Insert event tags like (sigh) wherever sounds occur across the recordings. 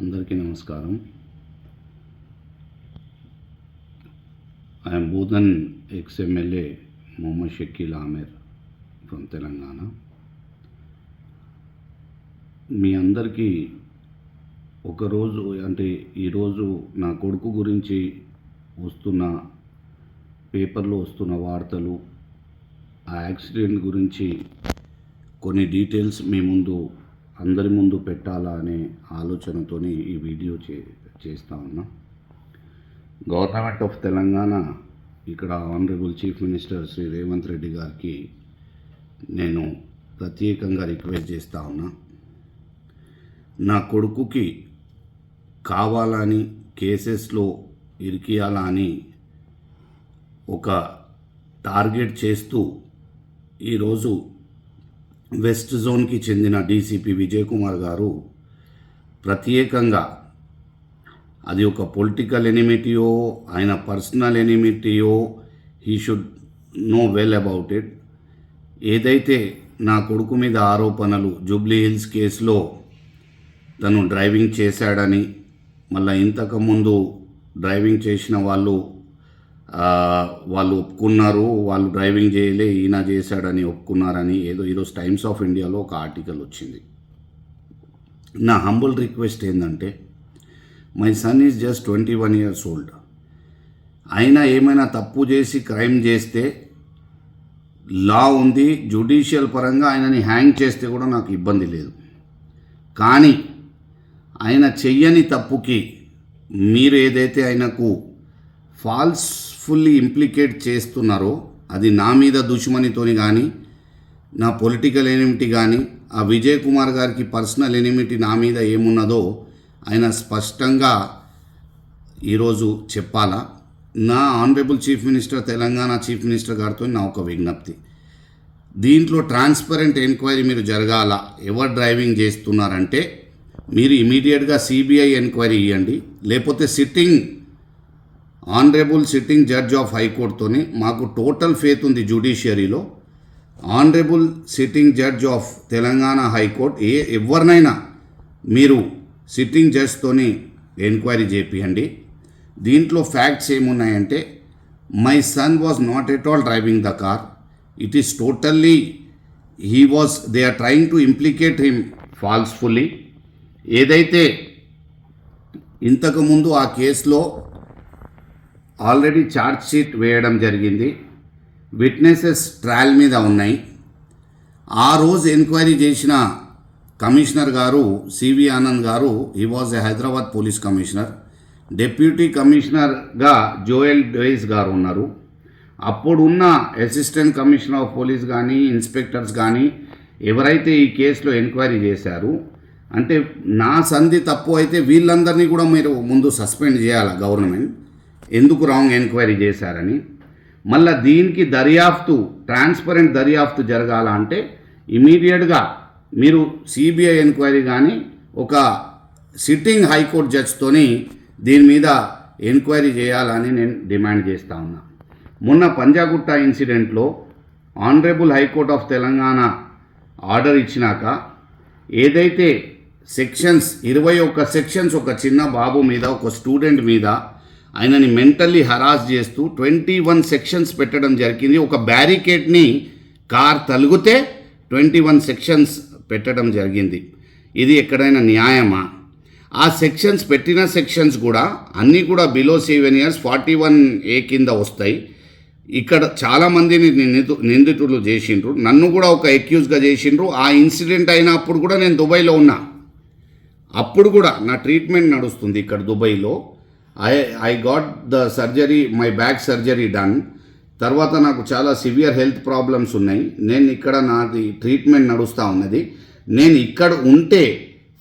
అందరికీ నమస్కారం. I'm Bodhan ex MLA Mohammed Shakeel Aamer from Telangana. మీ అందరికీ ఒకరోజు అంటే ఈరోజు నా కొడుకు గురించి వస్తున్న పేపర్లో వస్తున్న వార్తలు ఆ యాక్సిడెంట్ గురించి కొన్ని డీటెయిల్స్ మీ ముందు అందరి ముందు పెట్టాలా అనే ఆలోచనతోనే ఈ వీడియో చే చేస్తా ఉన్నా. గవర్నమెంట్ ఆఫ్ తెలంగాణ ఇక్కడ honourable chief minister Shri Revanth Reddy గారికి నేను ప్రత్యేకంగా రిక్వెస్ట్ చేస్తా ఉన్నా. నా కొడుకుకి కావాలని కేసెస్లో ఇరికియాలా అని ఒక టార్గెట్ చేస్తూ ఈరోజు వెస్ట్ జోన్కి చెందిన డీసీపీ విజయ్ కుమార్ గారు ప్రత్యేకంగా అది ఒక పొలిటికల్ ఎనిమిటీయో ఆయన personal ఎనిమిటీయో he should know well about it. ఏదైతే నా కొడుకు మీద ఆరోపణలు జూబ్లీ హిల్స్ కేసులో తను డ్రైవింగ్ చేశాడని మళ్ళీ ఇంతకుముందు డ్రైవింగ్ చేసిన వాళ్ళు వాళ్ళు ఒప్పుకున్నారు వాళ్ళు డ్రైవింగ్ చేయలే ఈయన చేశాడని ఒప్పుకున్నారని ఏదో ఈరోజు టైమ్స్ ఆఫ్ ఇండియాలో ఒక ఆర్టికల్ వచ్చింది. నా హంబుల్ రిక్వెస్ట్ ఏంటంటే my son is just twenty one years old. అయినా ఏమైనా తప్పు చేసి క్రైమ్ చేస్తే లా ఉంది జ్యుడిషియల్ పరంగా ఆయనని హ్యాంగ్ చేస్తే కూడా నాకు ఇబ్బంది లేదు. కానీ ఆయన చెయ్యని తప్పుకి మీరు ఏదైతే ఆయనకు ఫాల్స్ ఫాల్స్ఫుల్లీ ఇంప్లికేట్ చేస్తున్నారో అది నా మీద దుష్మనితోని కానీ నా పొలిటికల్ ఎనిమిటీ కానీ ఆ విజయ్ కుమార్ గారికి పర్సనల్ ఎనిమిటీ నా మీద ఏమున్నదో ఆయన స్పష్టంగా ఈరోజు చెప్పాలా? నా honourable chief minister Telangana chief minister గారితో నా ఒక విజ్ఞప్తి. దీంట్లో ట్రాన్స్పరెంట్ ఎంక్వైరీ మీరు జరగాల? ఎవరు డ్రైవింగ్ చేస్తున్నారంటే మీరు ఇమీడియట్గా సిబిఐ ఎంక్వైరీ ఇవ్వండి లేకపోతే sitting honourable sitting judge of హైకోర్టుతోని మాకు టోటల్ ఫేత్ ఉంది జ్యుడిషియరీలో. Honourable sitting judge of Telangana high court ఏ ఎవరినైనా మీరు సిట్టింగ్ జడ్జ్తోని ఎంక్వైరీ చేపియండి. దీంట్లో facts ఏమున్నాయంటే my son was not at all driving the car it is totally he was they are trying to implicate him falsefully ఏదైతే ఇంతకుముందు ఆ కేసులో already charge sheet వేయడం జరిగింది. విట్నెసెస్ ట్రయల్ మీద ఉన్నాయి. ఆ రోజు ఎంక్వైరీ చేసిన కమిషనర్ గారు సివి ఆనంద్ గారు he was a Hyderabad police commissioner deputy కమిషనర్గా జోయల్ డోయిస్ గారు ఉన్నారు. అప్పుడున్న అసిస్టెంట్ కమిషనర్ ఆఫ్ పోలీస్ కానీ ఇన్స్పెక్టర్స్ కానీ ఎవరైతే ఈ కేసులో ఎంక్వైరీ చేశారు అంటే నా సంధి తప్పు అయితే వీళ్ళందరినీ కూడా మీరు ముందు సస్పెండ్ చేయాలి గవర్నమెంట్? ఎందుకు రాంగ్ ఎంక్వైరీ చేశారని మళ్ళీ దీనికి దర్యాప్తు ట్రాన్స్పరెంట్ దర్యాప్తు జరగాల అంటే ఇమీడియట్గా మీరు సిబిఐ ఎంక్వైరీ కానీ ఒక సిట్టింగ్ హైకోర్టు జడ్జ్తోని దీని మీద ఎంక్వైరీ చేయాలని నేను డిమాండ్ చేస్తా ఉన్నా. మొన్న Panjagutta ఇన్సిడెంట్లో honourable high court of Telangana order ఇచ్చినాక ఏదైతే సెక్షన్స్ ఇరవై ఒక్క సెక్షన్స్ ఒక చిన్న బాబు మీద ఒక స్టూడెంట్ మీద ఆయనని మెంటల్లీ హరాస్ చేస్తూ ట్వంటీ వన్ సెక్షన్స్ పెట్టడం జరిగింది. ఒక బ్యారికేడ్ని కార్ తలుగుతే ట్వంటీ వన్ సెక్షన్స్ పెట్టడం జరిగింది. ఇది ఎక్కడైనా న్యాయమా? ఆ సెక్షన్స్ పెట్టిన సెక్షన్స్ కూడా అన్నీ కూడా below seven years forty one A కింద వస్తాయి. ఇక్కడ చాలామందిని నిందితు నిందితులు చేసిండ్రు. నన్ను కూడా ఒక ఎక్యూజ్గా చేసిండ్రు. ఆ ఇన్సిడెంట్ అయినప్పుడు కూడా నేను దుబాయ్లో ఉన్నా. అప్పుడు కూడా నా ట్రీట్మెంట్ నడుస్తుంది ఇక్కడ దుబాయ్లో. I I got the surgery my back surgery done తర్వాత నాకు చాలా సివియర్ హెల్త్ ప్రాబ్లమ్స్ ఉన్నాయి. నేను ఇక్కడ నాది ట్రీట్మెంట్ నడుస్తూ ఉన్నది. నేను ఇక్కడ ఉంటే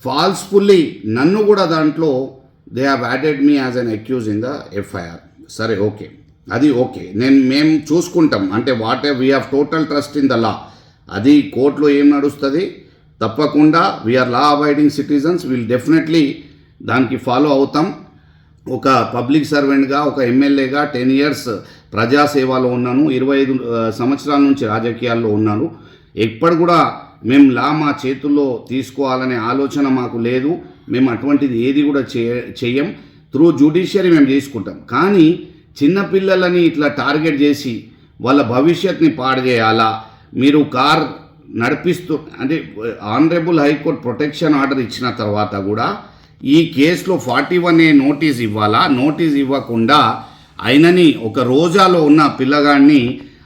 ఫాల్స్ఫుల్లీ నన్ను కూడా దాంట్లో they have added me as an accuse in the FIR సరే ఓకే. అది ఓకే. నేను మేము చూసుకుంటాం. అంటే what we have total trust in the law అది కోర్టులో ఏం నడుస్తుంది? తప్పకుండా we are law abiding citizens will definitely దానికి ఫాలో అవుతాం. ఒక పబ్లిక్ సర్వెంట్గా ఒక ఎమ్మెల్యేగా టెన్ ఇయర్స్ ప్రజాసేవలో ఉన్నాను. ఇరవై ఐదు సంవత్సరాల నుంచి రాజకీయాల్లో ఉన్నాను. ఎప్పుడు కూడా మేము లా మా చేతుల్లో తీసుకోవాలనే ఆలోచన మాకు లేదు. మేము అటువంటిది ఏది కూడా చేయ చెయ్యం. త్రూ జ్యుడిషియరీ మేము తీసుకుంటాం కానీ చిన్నపిల్లలని ఇట్లా టార్గెట్ చేసి వాళ్ళ భవిష్యత్ని పాడుచేయాలా మీరు కార్ నడిపిస్తూ అంటే ఆనరేబుల్ హైకోర్టు ప్రొటెక్షన్ ఆర్డర్ ఇచ్చిన తర్వాత కూడా ఈ కేసులో ఫార్టీ వన్ ఏ నోటీస్ ఇవ్వాలా? నోటీస్ ఇవ్వకుండా ఆయనని ఒక రోజాలో ఉన్న పిల్లగాడిని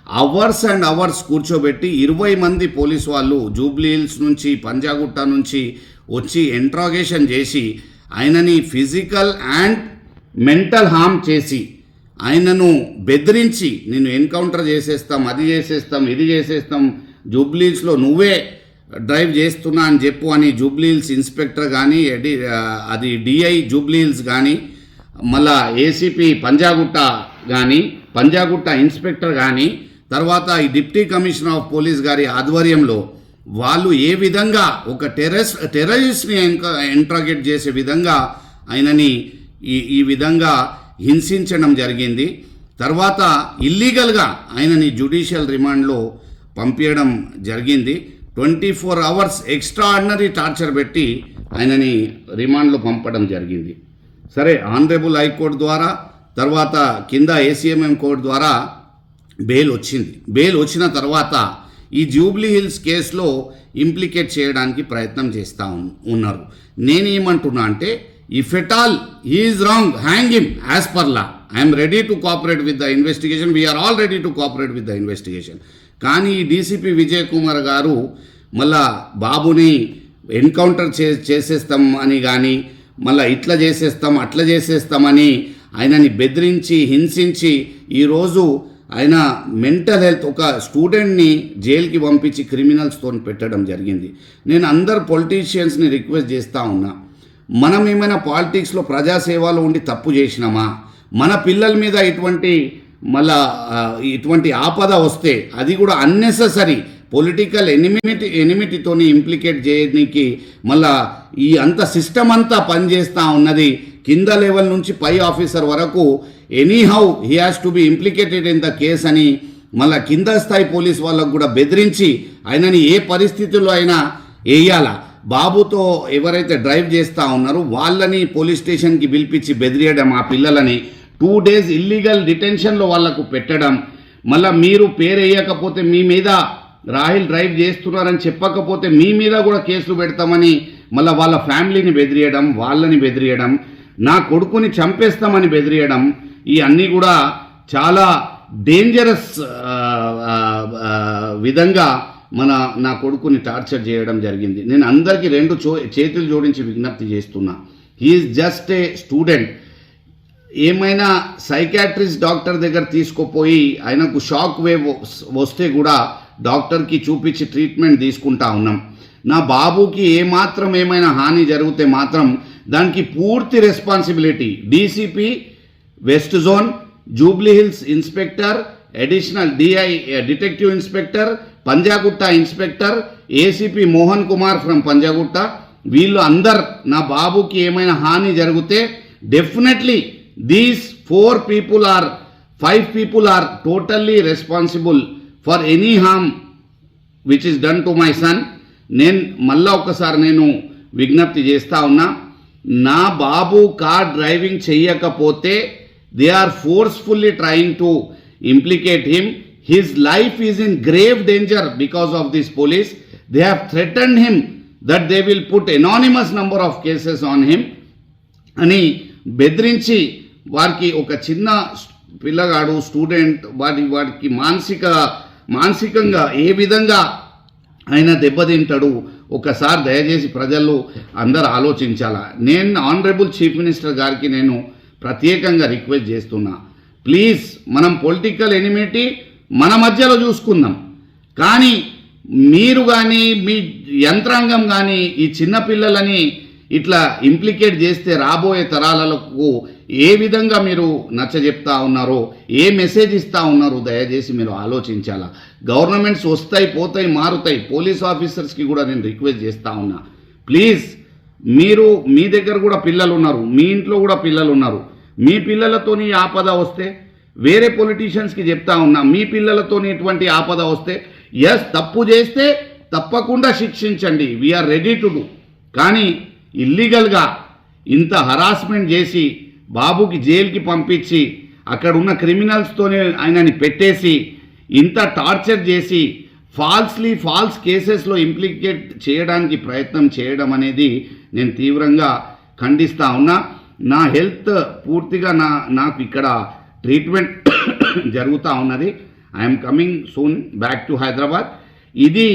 అవర్స్ అండ్ అవర్స్ కూర్చోబెట్టి ఇరవై మంది పోలీస్ వాళ్ళు జూబ్లీ హిల్స్ నుంచి పంజాగుట్ట నుంచి వచ్చి ఎంట్రాగేషన్ చేసి ఆయనని ఫిజికల్ అండ్ మెంటల్ హామ్ చేసి ఆయనను బెదిరించి నేను ఎన్కౌంటర్ చేసేస్తాం అది చేసేస్తాం ఇది చేసేస్తాం జూబ్లీహిల్స్లో నువ్వే డ్రైవ్ చేస్తున్నా అని చెప్పు అని జూబ్లీహిల్స్ ఇన్స్పెక్టర్ కానీ అది డిఐ జూబ్లీహిల్స్ కానీ మళ్ళా ఏసీపీ పంజాగుట్ట కానీ పంజాగుట్ట ఇన్స్పెక్టర్ కానీ తర్వాత ఈ డిప్టీ కమిషనర్ ఆఫ్ పోలీస్ గారి ఆధ్వర్యంలో వాళ్ళు ఏ విధంగా ఒక టెర్రస్ టెర్రరిస్ట్ని ఎంట్రాగేట్ చేసే విధంగా ఆయనని ఈ ఈ విధంగా హింసించడం జరిగింది. తర్వాత ఇల్లీగల్గా ఆయనని జ్యుడిషియల్ రిమాండ్లో పంపించడం జరిగింది. Twenty four hours extraordinary torture పెట్టి ఆయనని రిమాండ్లో పంపడం జరిగింది. సరే ఆనరేబుల్ హైకోర్టు ద్వారా తర్వాత కింద ఏసీఎంఎం కోర్టు ద్వారా బెయిల్ వచ్చింది. బెయిల్ వచ్చిన తర్వాత ఈ జూబ్లీ హిల్స్ కేసులో ఇంప్లికేట్ చేయడానికి ప్రయత్నం చేస్తూ ఉన్నారు. నేనేమంటున్నా అంటే if at all is wrong hang him as per law. I'm ready to cooperate with the investigation. We are all ready to cooperate with the investigation. కానీ ఈ డీసీపీ విజయ్ కుమార్ గారు మళ్ళా బాబుని ఎన్కౌంటర్ చే చేసేస్తాం అని కానీ మళ్ళీ ఇట్లా చేసేస్తాం అట్లా చేసేస్తామని ఆయనని బెదిరించి హింసించి ఈరోజు ఆయన మెంటల్ హెల్త్ ఒక స్టూడెంట్ని జైలుకి పంపించి క్రిమినల్స్తో పెట్టడం జరిగింది. నేను అందరు పొలిటీషియన్స్ని రిక్వెస్ట్ చేస్తూ ఉన్నా. మనం ఏమైనా పాలిటిక్స్లో ప్రజాసేవలో ఉండి తప్పు చేసినామా? మన పిల్లల మీద ఇటువంటి మళ్ళా ఇటువంటి ఆపద వస్తే అది కూడా అన్నెసరీ పొలిటికల్ ఎనిమిటీ ఎనిమిటీతోని ఇంప్లికేట్ చేయడానికి మళ్ళా ఈ అంత సిస్టమ్ అంతా పనిచేస్తూ ఉన్నది. కింద లెవెల్ నుంచి పై ఆఫీసర్ వరకు anyhow he has to be implicated in the case అని మళ్ళా కింద స్థాయి పోలీస్ వాళ్ళకు కూడా బెదిరించి ఆయనని ఏ పరిస్థితుల్లో అయినా వేయాలా బాబుతో ఎవరైతే డ్రైవ్ చేస్తూ ఉన్నారో వాళ్ళని పోలీస్ స్టేషన్కి పిలిపించి బెదిరియడం ఆ పిల్లలని టూ డేస్ ఇల్లీగల్ డిటెన్షన్లో వాళ్ళకు పెట్టడం. మళ్ళీ మీరు పేరేయకపోతే మీ మీద రాహిల్ డ్రైవ్ చేస్తున్నారని చెప్పకపోతే మీ మీద కూడా కేసులు పెడతామని మళ్ళీ వాళ్ళ ఫ్యామిలీని బెదిరియడం వాళ్ళని బెదిరియడం నా కొడుకుని చంపేస్తామని బెదిరియడం ఈ అన్నీ కూడా చాలా డేంజరస్ విధంగా మన నా కొడుకుని టార్చర్ చేయడం జరిగింది. నేను అందరికీ రెండు చేతులు జోడించి విజ్ఞప్తి చేస్తున్నా. హీఈస్ జస్ట్ ఏ స్టూడెంట్ ఏమైనా సైకాట్రిస్ట్ డాక్టర్ దగ్గర తీసుకుపోయి ఆయనకు షాక్ వేవ్ వస్తే కూడా డాక్టర్కి చూపించి ట్రీట్మెంట్ తీసుకుంటా ఉన్నాం. నా బాబుకి ఏమాత్రం ఏమైనా హాని జరిగితే మాత్రం దానికి పూర్తి responsibility. DCP west zone Jubilee Hills inspector additional DI detective inspector Panjagutta inspector ACP Mohan Kumar from Panjagutta. వీళ్ళు అందరు నా బాబుకి ఏమైనా హాని జరిగితే definitely these four people or five people are totally responsible for any harm which is done to my son నేను మళ్ళా ఒకసారి నేను విజ్ఞప్తి చేస్తా ఉన్నా నా బాబు కార్ డ్రైవింగ్ చెయ్యకపోతే they are forcefully trying to implicate him his life is in grave danger because of this police they have threaten him that they will put anonymous number of cases on him అని బెదిరించి వారికి ఒక చిన్న పిల్లగాడు student వాటి వారికి మానసిక మానసికంగా ఏ విధంగా ఆయన దెబ్బతింటాడు ఒకసారి దయచేసి ప్రజలు అందరు ఆలోచించాలా? నేను ఆనరబుల్ చీఫ్ మినిస్టర్ గారికి నేను ప్రత్యేకంగా రిక్వెస్ట్ చేస్తున్నా. ప్లీజ్ మనం పొలిటికల్ ఎనిమిటీ మన మధ్యలో చూసుకుందాం. కానీ మీరు కానీ మీ యంత్రాంగం కానీ ఈ చిన్న పిల్లలని ఇట్లా ఇంప్లికేట్ చేస్తే రాబోయే తరాలకు ఏ విధంగా మీరు నచ్చజెప్తా ఉన్నారో ఏ మెసేజ్ ఇస్తూ ఉన్నారో దయచేసి మీరు ఆలోచించాలా. గవర్నమెంట్స్ వస్తాయి పోతాయి మారుతాయి. పోలీస్ ఆఫీసర్స్కి కూడా నేను రిక్వెస్ట్ చేస్తూ ఉన్నా. ప్లీజ్ మీరు మీ దగ్గర కూడా పిల్లలు ఉన్నారు. మీ ఇంట్లో కూడా పిల్లలు ఉన్నారు. మీ పిల్లలతోని ఆపద వస్తే వేరే పొలిటీషియన్స్కి చెప్తా ఉన్నా మీ పిల్లలతోని ఇటువంటి ఆపద వస్తే ఎస్ తప్పు చేస్తే తప్పకుండా శిక్షించండి. వీఆర్ రెడీ టు డూ కానీ ఇల్లీగల్గా ఇంత హరాస్మెంట్ చేసి బాబుకి జైలుకి పంపించి అక్కడ ఉన్న క్రిమినల్స్తోనే ఆయనని పెట్టేసి ఇంత టార్చర్ చేసి ఫాల్స్లీ ఫాల్స్ కేసెస్లో ఇంప్లికేట్ చేయడానికి ప్రయత్నం చేయడం అనేది నేను తీవ్రంగా ఖండిస్తా ఉన్నా. నా హెల్త్ పూర్తిగా నా నాకు ఇక్కడ ట్రీట్మెంట్ (coughs) జరుగుతూ ఉన్నది. I'm coming soon back to Hyderabad ఇది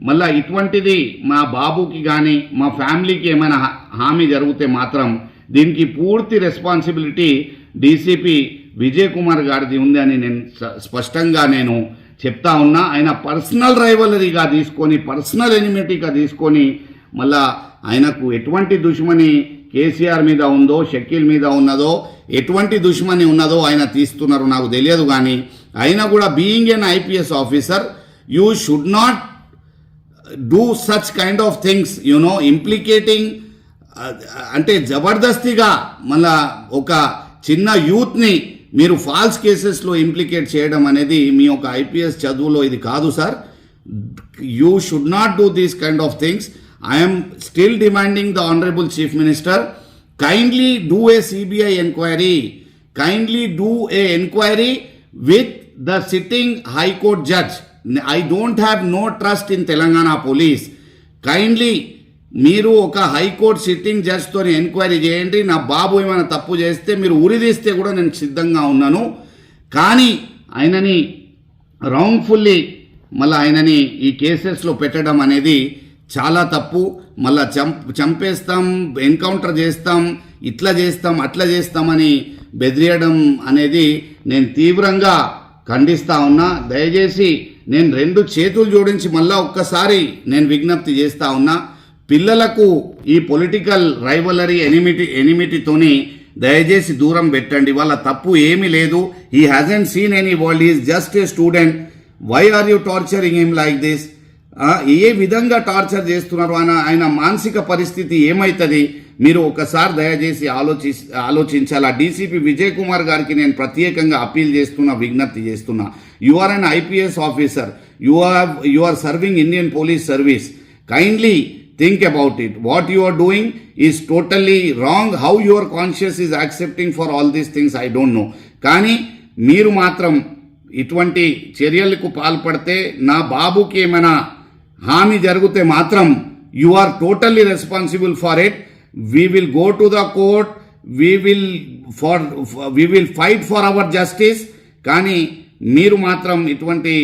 మళ్ళా ఇటువంటిది మా బాబుకి కానీ మా ఫ్యామిలీకి ఏమైనా హా- హామీ జరిగితే మాత్రం దీనికి పూర్తి రెస్పాన్సిబిలిటీ డీసీపీ విజయ్ కుమార్ గారిది ఉంది అని నేను స్పష్టంగా నేను చెప్తా ఉన్నా. ఆయన పర్సనల్ రైవలరీగా తీసుకొని పర్సనల్ ఎనిమిటీగా తీసుకొని మళ్ళా ఆయనకు ఎటువంటి దుష్మని కేసీఆర్ మీద ఉందో షకీల్ మీద ఉన్నదో ఎటువంటి దుష్మని ఉన్నదో ఆయన తీస్తున్నారు నాకు తెలియదు కానీ అయినా కూడా being an IPS officer. You should not do such kind of things you know implicating అంటే జబర్దస్తిగా మళ్ళా ఒక చిన్న యూత్ని మీరు ఫాల్స్ కేసెస్లో ఇంప్లికేట్ చేయడం అనేది మీ యొక్క ఐపీఎస్ చదువులో ఇది కాదు sir you should not do these kind of things I'm still demanding the honourable chief minister kindly do a CBI enquiry kindly do a enquiry with the sitting high court judge I don't have no trust in Telangana police kindly మీరు ఒక high court sitting జడ్జ్తో enquiry చేయండి. నా బాబు ఏమైనా తప్పు చేస్తే మీరు ఉరిదీస్తే కూడా నేను సిద్ధంగా ఉన్నాను. కానీ ఆయనని రౌండ్ఫుల్లీ మళ్ళీ ఆయనని ఈ కేసెస్లో పెట్టడం అనేది చాలా తప్పు. మళ్ళీ చం చంపేస్తాం ఎన్కౌంటర్ చేస్తాం ఇట్లా చేస్తాం అట్లా చేస్తామని బెదిరియడం అనేది నేను తీవ్రంగా ఖండిస్తా ఉన్నా. దయచేసి నేను రెండు చేతులు జోడించి మళ్ళా ఒక్కసారి నేను విజ్ఞప్తి చేస్తా ఉన్నా పిల్లలకు ఈ పొలిటికల్ రైవలరీ ఎనిమిటి ఎనిమిటితోని దయచేసి దూరం పెట్టండి. వాళ్ళ తప్పు ఏమీ లేదు. He hasn't seen any world is just a student why are you torturing him like this ఏ విధంగా టార్చర్ చేస్తున్నారు? ఆయన ఆయన మానసిక పరిస్థితి ఏమవుతుంది మీరు ఒకసారి దయచేసి ఆలోచి ఆలోచించాలి. డీసీపీ విజయ్ కుమార్ గారికి నేను ప్రత్యేకంగా అప్పీల్ చేస్తున్నా విజ్ఞప్తి చేస్తున్నా. You are an IPS officer you are you are serving Indian police service kindly think about it what you are doing is totally wrong how your conscious is accepting for all these things I don't know కానీ మీరు మాత్రం ఇటువంటి చర్యలకు పాల్పడితే నా బాబుకి ఏమైనా హామీ జరిగితే మాత్రం you are totally responsible for it we will go to the court we will far we will fight for our justice కానీ మీరు మాత్రం ఇటువంటి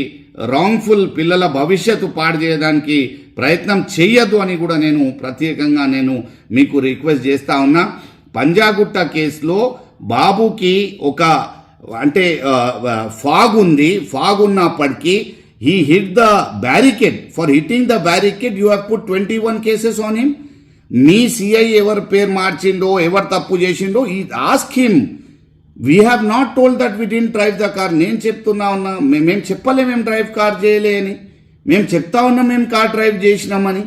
రాంగ్ఫుల్ పిల్లల భవిష్యత్తు పాడు చేయడానికి ప్రయత్నం చెయ్యొద్దు అని కూడా నేను ప్రత్యేకంగా నేను మీకు రిక్వెస్ట్ చేస్తా ఉన్నా. పంజాగుట్ట కేసులో బాబుకి ఒక అంటే ఫాగ్ ఉంది. ఫాగ్ ఉన్నప్పటికీ he hit the barricade for hitting the barricade you have put twenty one cases on him me CI ఎవరి పేరు మార్చిండో ఎవరు తప్పు చేసిండో ఈ ask him we have not told that with in drive the car నేను చెప్తున్నా ఉన్నా మేము చెప్పలే మేము డ్రైవ్ కార్ చేయలే అని. మేము చెప్తా ఉన్నాం మేము కార్ డ్రైవ్ చేసినామని.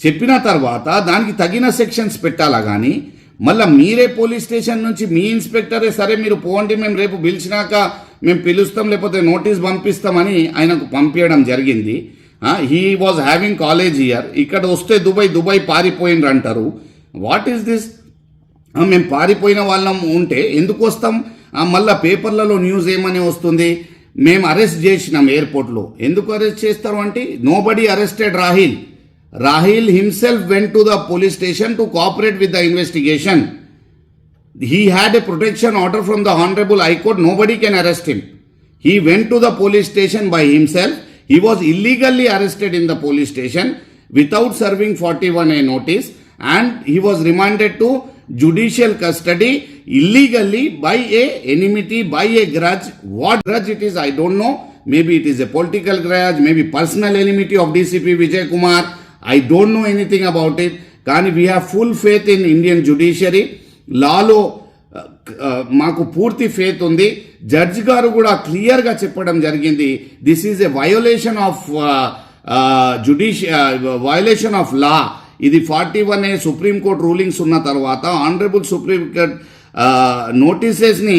చెప్పిన తర్వాత దానికి తగిన సెక్షన్స్ పెట్టాలా కానీ మళ్ళీ మీరే పోలీస్ స్టేషన్ నుంచి మీ ఇన్స్పెక్టరే సరే మీరు పోండి మేము రేపు పిలిచినాక మేము పిలుస్తాం లేకపోతే నోటీస్ పంపిస్తామని ఆయనకు పంపించడం జరిగింది. He was having college year ఇక్కడ వస్తే దుబాయ్ దుబాయ్ పారిపోయిండ్రు అంటారు. వాట్ ఈస్ దిస్ మేము పారిపోయిన వాళ్ళం ఉంటే ఎందుకు వస్తాం? మళ్ళీ పేపర్లలో న్యూస్ ఏమని వస్తుంది? మేము అరెస్ట్ చేసినాం ఎయిర్పోర్ట్లో ఎందుకు అరెస్ట్ చేస్తారు అంటే nobody arrested Rahil Rahil himself went to the police station to cooperate with the investigation he had a protection order from the honourable high court nobody can arrest him he went to the police station by himself He was illegally arrested in the police station without serving 41A notice and he was remanded to judicial custody illegally by a enmity, by a grudge. What grudge it is, I don't know. Maybe it is a political grudge, maybe personal enmity of DCP Vijay Kumar. I don't know anything about it. కానీ we have full faith in Indian judiciary లాలో ఆ, మాకు పూర్తి faith ఉంది judge గారు కూడా క్లియర్గా చెప్పడం జరిగింది. This is a violation of judici violation of law ఇది forty one A supreme court rulings ఉన్న తర్వాత ఆనరబుల్ సుప్రీం కోర్ట్ uh, నోటీసెస్ని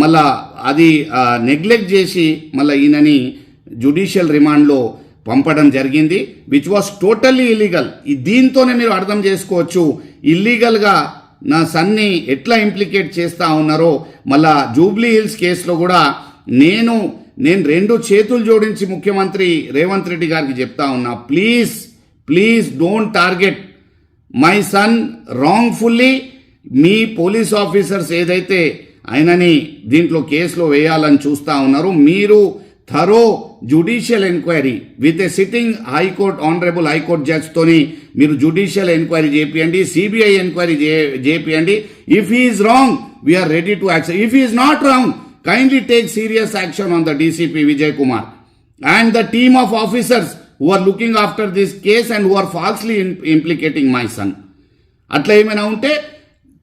మళ్ళా అది uh, నెగ్లెక్ట్ చేసి మళ్ళీ ఈయనని జుడిషియల్ రిమాండ్లో పంపడం జరిగింది విచ్ వాస్ టోటల్లీ ఇల్లీగల్ దీంతోనే మీరు అర్థం చేసుకోవచ్చు ఇల్లీగల్గా నా సన్ని ఎట్లా ఇంప్లికేట్ చేస్తా ఉన్నారో మళ్ళా జూబ్లీ హిల్స్ కేసులో కూడా నేను నేను రెండు చేతులు జోడించి ముఖ్యమంత్రి రేవంత్ రెడ్డి గారికి చెప్తా ఉన్నా. Please please don't target. My son wrongfully me police officers ఏదైతే ఆయనని దీంట్లో కేసులో వేయాలని చూస్తా ఉన్నారు మీరు thorough judicial enquiry with a sitting high court honourable high court జడ్జ్తోని మీరు జుడిషియల్ ఎంక్వైరీ చేపియండి CBI enquiry చేపియండి. If is wrong we are ready to action if is not wrong kindly take serious action on the DCP Vijay Kumar and the team of officers who are looking after this case and who are falsely implicating my son అట్లా ఏమైనా ఉంటే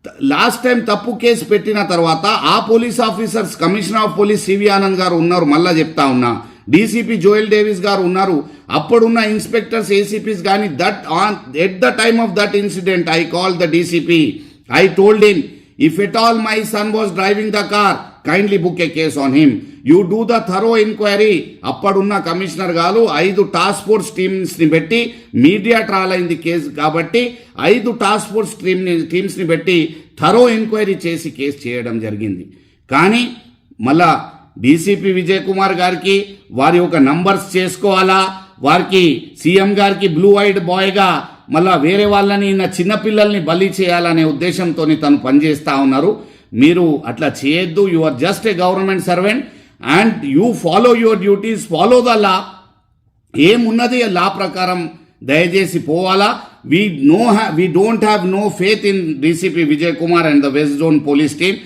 last time తప్పు case పెట్టిన తర్వాత ఆ police officers commissioner of police CV Anand గారు ఉన్నారు మళ్ళా చెప్తా ఉన్నా. డీసీపీ జోయల్ డేవిస్ గారు ఉన్నారు. అప్పుడున్న ఇన్స్పెక్టర్స్ ఏసీపీస్ కానీ that on at the time of that incident I call the DCP. I told him if at all my son was driving the car kindly book a case on him. You do the thorough enquiry. అప్పుడున్న commissioner గారు ఐదు task force టీమ్స్ని పెట్టి media troll అయింది case కాబట్టి ఐదు task force టీమ్ని టీమ్స్ని పెట్టి థరో ఎంక్వైరీ చేసి కేసు చేయడం జరిగింది. కానీ మళ్ళా డీసీపీ విజయ్ కుమార్ గారికి వారి ఒక నంబర్స్ చేసుకోవాలా? వారికి సీఎం గారికి బ్లూ ఐడ్ బాయ్గా మళ్ళా వేరే వాళ్ళని నా చిన్నపిల్లల్ని బలి చేయాలనే ఉద్దేశంతో తను పనిచేస్తూ ఉన్నారు. మీరు అట్లా చేయొద్దు. You are just a government servant. And you follow your duties follow the law ఏమున్నది? ఆ లా ప్రకారం దయచేసి పోవాలా? We no we don't have no faith in DCP Vijay Kumar and the west zone police team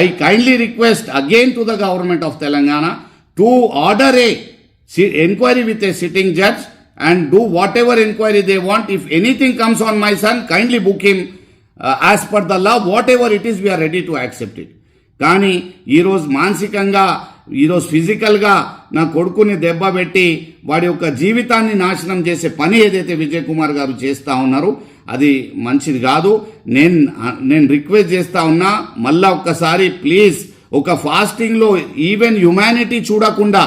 I kindly request again to the government of Telangana to order a enquiry with a sitting judge and do whatever enquiry they want if anything comes on my son kindly book him as per the law whatever it is we are ready to accept it కానీ ఈరోజు మానసికంగా ఈరోజు ఫిజికల్గా నా కొడుకుని దెబ్బ పెట్టి వాడి యొక్క జీవితాన్ని నాశనం చేసే పని ఏదైతే విజయ్ కుమార్ గారు చేస్తూ ఉన్నారు అది మంచిది కాదు. నేను నేను రిక్వెస్ట్ చేస్తూ ఉన్నా మళ్ళా ఒక్కసారి ప్లీజ్ ఒక ఫాస్టింగ్లో ఈవెన్ హ్యుమానిటీ చూడకుండా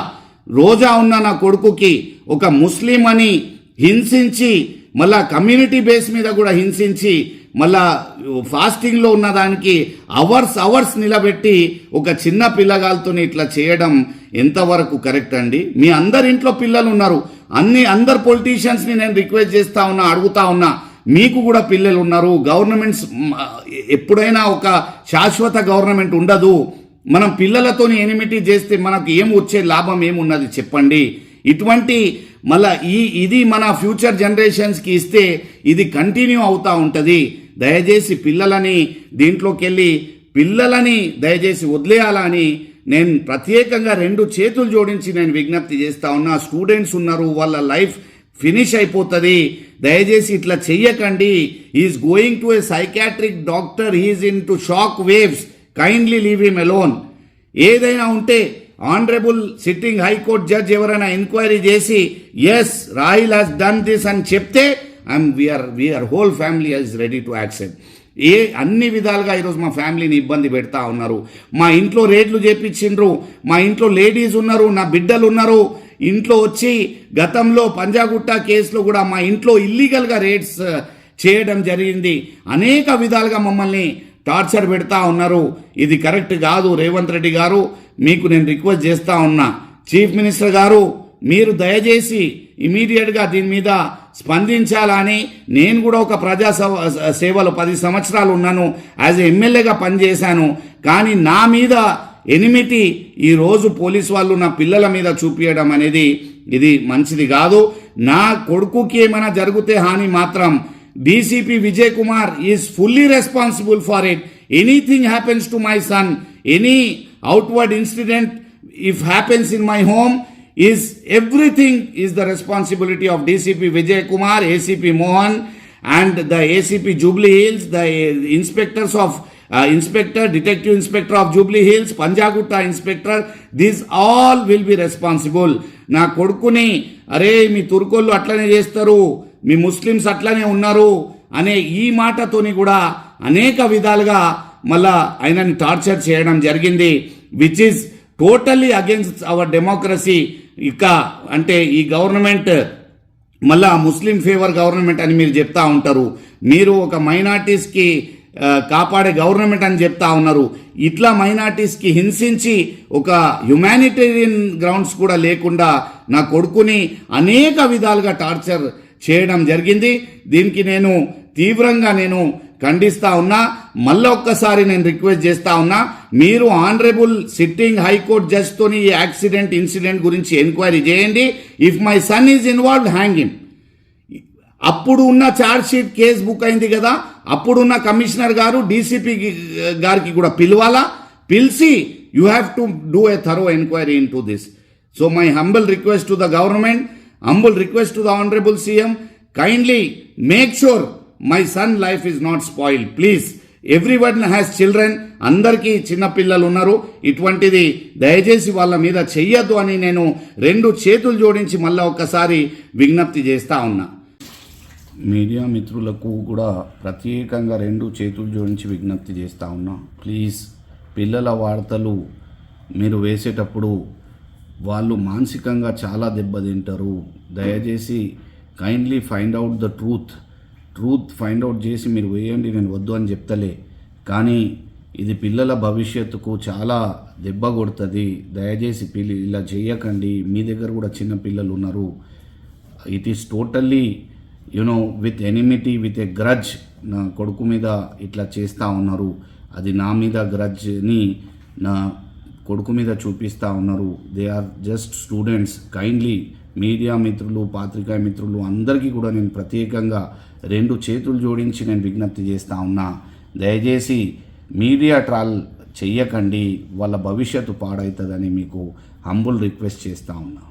రోజా ఉన్న నా కొడుకుకి ఒక ముస్లిం అని హింసించి మళ్ళా కమ్యూనిటీ బేస్ మీద కూడా హింసించి మళ్ళా ఫాస్టింగ్లో ఉన్న దానికి అవర్స్ అవర్స్ నిలబెట్టి ఒక చిన్న పిల్లగాలతో ఇట్లా చేయడం ఎంతవరకు కరెక్ట్ అండి? మీ అందరి ఇంట్లో పిల్లలు ఉన్నారు. అన్ని అందరు పొలిటీషియన్స్ని నేను రిక్వెస్ట్ చేస్తా ఉన్నా అడుగుతా ఉన్నా మీకు కూడా పిల్లలు ఉన్నారు. గవర్నమెంట్స్ ఎప్పుడైనా ఒక శాశ్వత గవర్నమెంట్ ఉండదు. మనం పిల్లలతోని ఎనిమిటీ చేస్తే మనకు ఏం వచ్చే లాభం ఏమున్నది చెప్పండి? ఇటువంటి మళ్ళీ ఈ ఇది మన ఫ్యూచర్ జనరేషన్స్కి ఇస్తే ఇది కంటిన్యూ అవుతూ ఉంటుంది. దయచేసి పిల్లలని దీంట్లోకి వెళ్ళి పిల్లలని దయచేసి వదిలేయాలని నేను ప్రత్యేకంగా రెండు చేతులు జోడించి నేను విజ్ఞప్తి చేస్తా ఉన్నా. స్టూడెంట్స్ ఉన్నారు వాళ్ళ లైఫ్ ఫినిష్ అయిపోతుంది. దయచేసి ఇట్లా చెయ్యకండి. Is going to a psychiatric doctor he is into shock waves kindly leave him alone ఏదైనా ఉంటే honourable sitting high court judge ఎవరైనా ఎంక్వైరీ చేసి yes Rahil has done this అని చెప్తే I'm we are we are whole family is ready to accept a అన్ని విధాలుగా ఈరోజు మా ఫ్యామిలీని ఇబ్బంది పెడతా ఉన్నారు. మా ఇంట్లో రేట్లు చేపించిండ్రు. మా ఇంట్లో లేడీస్ ఉన్నారు నా బిడ్డలు ఉన్నారు. ఇంట్లో వచ్చి గతంలో పంజాగుట్ట కేసులో కూడా మా ఇంట్లో ఇల్లీగల్గా రేట్స్ చేయడం జరిగింది. అనేక విధాలుగా మమ్మల్ని టార్చర్ పెడతా ఉన్నారు. ఇది కరెక్ట్ కాదు. రేవంత్ రెడ్డి గారు మీకు నేను రిక్వెస్ట్ చేస్తా ఉన్నా. చీఫ్ మినిస్టర్ గారు మీరు దయచేసి ఇమీడియట్గా దీని మీద స్పందించాలని నేను కూడా ఒక ప్రజా సేవలో పది సంవత్సరాలు ఉన్నాను. యాజ్ ఎమ్మెల్యేగా పనిచేశాను. కానీ నా మీద ఎనిమిటి ఈరోజు పోలీస్ వాళ్ళు నా పిల్లల మీద చూపించడం అనేది ఇది మంచిది కాదు. నా కొడుకుకి ఏమైనా జరిగితే హాని మాత్రం DCP Vijay Kumar is fully responsible for it. Anything happens to my son. Any outward incident if happens in my home is everything is the responsibility of DCP Vijay Kumar, ACP Mohan, and the ACP Jubilee Hills, the uh, inspectors of uh, inspector, detective inspector of Jubilee Hills, Panjagutta inspector. These all will be responsible. నా కొడుకుని అరే మీ తుర్కోళ్ళు అట్లనే చేస్తారు మీ Muslims అట్లనే ఉన్నారు అనే ఈ మాటతోని కూడా అనేక విధాలుగా మళ్ళా ఆయనని టార్చర్ చేయడం జరిగింది which is totally against our democracy ఇక అంటే ఈ గవర్నమెంట్ మళ్ళా ముస్లిం ఫేవర్ గవర్నమెంట్ అని మీరు చెప్తా ఉంటారు. మీరు ఒక మైనార్టీస్కి కాపాడే గవర్నమెంట్ అని చెప్తా ఉన్నారు. ఇట్లా మైనార్టీస్కి హింసించి ఒక హ్యుమానిటేరియన్ గ్రౌండ్స్ కూడా లేకుండా నా కొడుకుని అనేక విధాలుగా టార్చర్ చేయడం జరిగింది. దీనికి నేను తీవ్రంగా నేను ఖండిస్తా ఉన్నా మళ్ళీ ఒక్కసారి నేను రిక్వెస్ట్ చేస్తా ఉన్నా మీరు ఆనరబుల్ సిట్టింగ్ హైకోర్టు జడ్జ్తోని ఈ యాక్సిడెంట్ ఇన్సిడెంట్ గురించి ఎంక్వైరీ చేయండి. If my son is involved hanging అప్పుడు ఉన్న ఛార్జ్ షీట్ కేసు బుక్ అయింది కదా అప్పుడున్న కమిషనర్ గారు డీసీపీ గారికి కూడా పిలవాలా? పిలిచి you have to do a thorough enquiry into this so my humble request to the government humble request to the honourable CM kindly make sure my son life is not spoil please everyone has children అందరికీ చిన్నపిల్లలు ఉన్నారు ఇటువంటిది దయచేసి వాళ్ళ మీద చెయ్యొద్దు అని నేను రెండు చేతులు జోడించి మళ్ళీ ఒక్కసారి విజ్ఞప్తి చేస్తూ ఉన్నా. మీడియా మిత్రులకు కూడా ప్రత్యేకంగా రెండు చేతులు జోడించి విజ్ఞప్తి చేస్తూ ఉన్నా. ప్లీజ్ పిల్లల వార్తలు మీరు వేసేటప్పుడు వాళ్ళు మానసికంగా చాలా దెబ్బతింటారు. దయచేసి kindly find out the truth truth find out చేసి మీరు వేయండి నేను వద్దు అని చెప్తలే. కానీ ఇది పిల్లల భవిష్యత్తుకు చాలా దెబ్బ కొడుతుంది. దయచేసి పిల్లి ఇలా చేయకండి. మీ దగ్గర కూడా చిన్న పిల్లలు ఉన్నారు. It is totally you know with enmity with a grudge నా కొడుకు మీద ఇట్లా చేస్తూ ఉన్నారు. అది నా మీద గ్రజ్ని నా కొడుకు మీద చూపిస్తూ ఉన్నారు. They are just students kindly media మిత్రులు పాత్రికా మిత్రులు అందరికీ కూడా నేను ప్రత్యేకంగా రెండు చేతులు జోడించి నేను విజ్ఞప్తి చేస్తూ ఉన్నా. దయచేసి మీడియా ట్రాల్ చెయ్యకండి. వాళ్ళ భవిష్యత్తు పాడవుతుందని మీకు హంబుల్ రిక్వెస్ట్ చేస్తూ ఉన్నా.